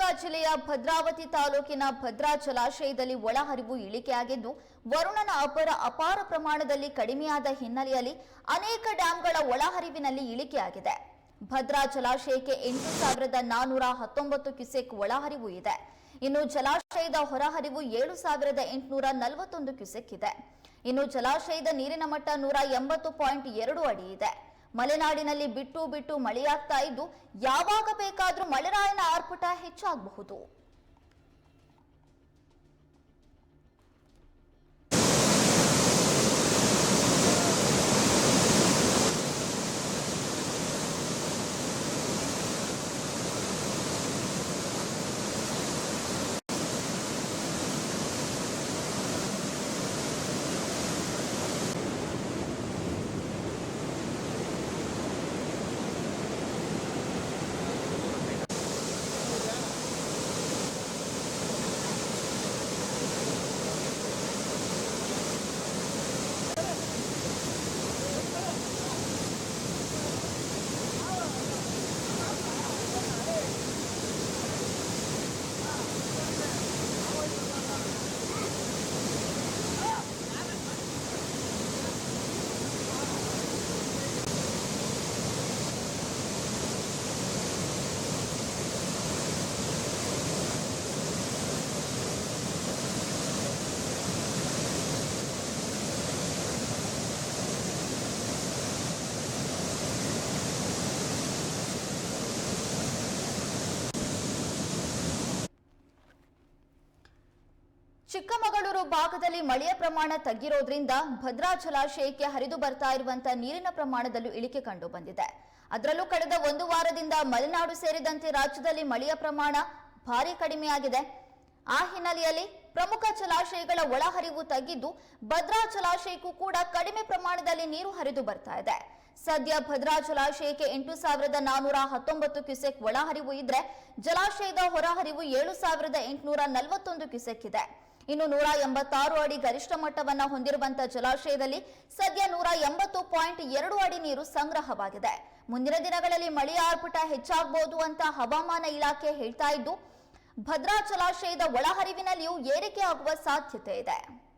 ಶಿವಮೊಗ್ಗ ಜಿಲ್ಲೆಯ ಭದ್ರಾವತಿ ತಾಲೂಕಿನ ಭದ್ರಾ ಜಲಾಶಯದಲ್ಲಿ ಒಳಹರಿವು ಇಳಿಕೆಯಾಗಿದ್ದು, ವರುಣನ ಅಪರ ಅಪಾರ ಪ್ರಮಾಣದಲ್ಲಿ ಕಡಿಮೆಯಾದ ಹಿನ್ನೆಲೆಯಲ್ಲಿ ಅನೇಕ ಡ್ಯಾಂಗಳ ಒಳಹರಿವಿನಲ್ಲಿ ಇಳಿಕೆಯಾಗಿದೆ. ಭದ್ರಾ ಜಲಾಶಯಕ್ಕೆ ಎಂಟು ಸಾವಿರದ ನಾನೂರ ಹತ್ತೊಂಬತ್ತು ಕ್ಯುಸೆಕ್ ಒಳಹರಿವು ಇದೆ. ಇನ್ನು ಜಲಾಶಯದ ಹೊರಹರಿವು ಏಳು ಸಾವಿರದ ಎಂಟುನೂರ ನಲವತ್ತೊಂದು ಕ್ಯುಸೆಕ್ ಇದೆ. ಇನ್ನು ಜಲಾಶಯದ ನೀರಿನ ಮಟ್ಟ ನೂರ ಎಂಬತ್ತು ಪಾಯಿಂಟ್ ಎರಡು ಅಡಿ ಇದೆ. ಮಲೆನಾಡಿನಲ್ಲಿ ಬಿಟ್ಟು ಬಿಟ್ಟು ಮಳೆಯಾಗ್ತಾ ಇದ್ದು ಯಾವಾಗ ಬೇಕಾದರೂ ಮಳೆರಾಯನ ಆರ್ಪುಟ ಹೆಚ್ಚಾಗಬಹುದು. ಚಿಕ್ಕಮಗಳೂರು ಭಾಗದಲ್ಲಿ ಮಳೆಯ ಪ್ರಮಾಣ ತಗ್ಗಿರೋದ್ರಿಂದ ಭದ್ರಾ ಜಲಾಶಯಕ್ಕೆ ಹರಿದು ಬರ್ತಾ ಇರುವಂತಹ ನೀರಿನ ಪ್ರಮಾಣದಲ್ಲೂ ಇಳಿಕೆ ಕಂಡು ಬಂದಿದೆ. ಅದರಲ್ಲೂ ಕಳೆದ ಒಂದು ವಾರದಿಂದ ಮಲೆನಾಡು ಸೇರಿದಂತೆ ರಾಜ್ಯದಲ್ಲಿ ಮಳೆಯ ಪ್ರಮಾಣ ಭಾರಿ ಕಡಿಮೆಯಾಗಿದೆ. ಆ ಹಿನ್ನೆಲೆಯಲ್ಲಿ ಪ್ರಮುಖ ಜಲಾಶಯಗಳ ಒಳಹರಿವು ತಗ್ಗಿದ್ದು ಭದ್ರಾ ಜಲಾಶಯಕ್ಕೂ ಕೂಡ ಕಡಿಮೆ ಪ್ರಮಾಣದಲ್ಲಿ ನೀರು ಹರಿದು ಬರ್ತಾ ಇದೆ. ಸದ್ಯ ಭದ್ರಾ ಜಲಾಶಯಕ್ಕೆ ಎಂಟು ಸಾವಿರದ ನಾನೂರ ಹತ್ತೊಂಬತ್ತು ಕ್ಯುಸೆಕ್ ಒಳಹರಿವು ಇದ್ರೆ ಜಲಾಶಯದ ಹೊರಹರಿವು ಏಳು ಸಾವಿರದ ಎಂಟುನೂರ ನಲವತ್ತೊಂದು ಕ್ಯುಸೆಕ್ ಇದೆ. ಇನ್ನು ನೂರ ಎಂಬತ್ತಾರು ಅಡಿ ಗರಿಷ್ಠ ಮಟ್ಟವನ್ನ ಹೊಂದಿರುವಂತಹ ಜಲಾಶಯದಲ್ಲಿ ಸದ್ಯ ನೂರ ಎಂಬತ್ತು ಪಾಯಿಂಟ್ ಎರಡು ಅಡಿ ನೀರು ಸಂಗ್ರಹವಾಗಿದೆ. ಮುಂದಿನ ದಿನಗಳಲ್ಲಿ ಮಳೆಯ ಆರ್ಭಟ ಹೆಚ್ಚಾಗಬಹುದು ಅಂತ ಹವಾಮಾನ ಇಲಾಖೆ ಹೇಳ್ತಾ ಇದ್ದು, ಭದ್ರಾ ಜಲಾಶಯದ ಒಳಹರಿವಿನಲ್ಲಿಯೂ ಏರಿಕೆ ಆಗುವ ಸಾಧ್ಯತೆ ಇದೆ.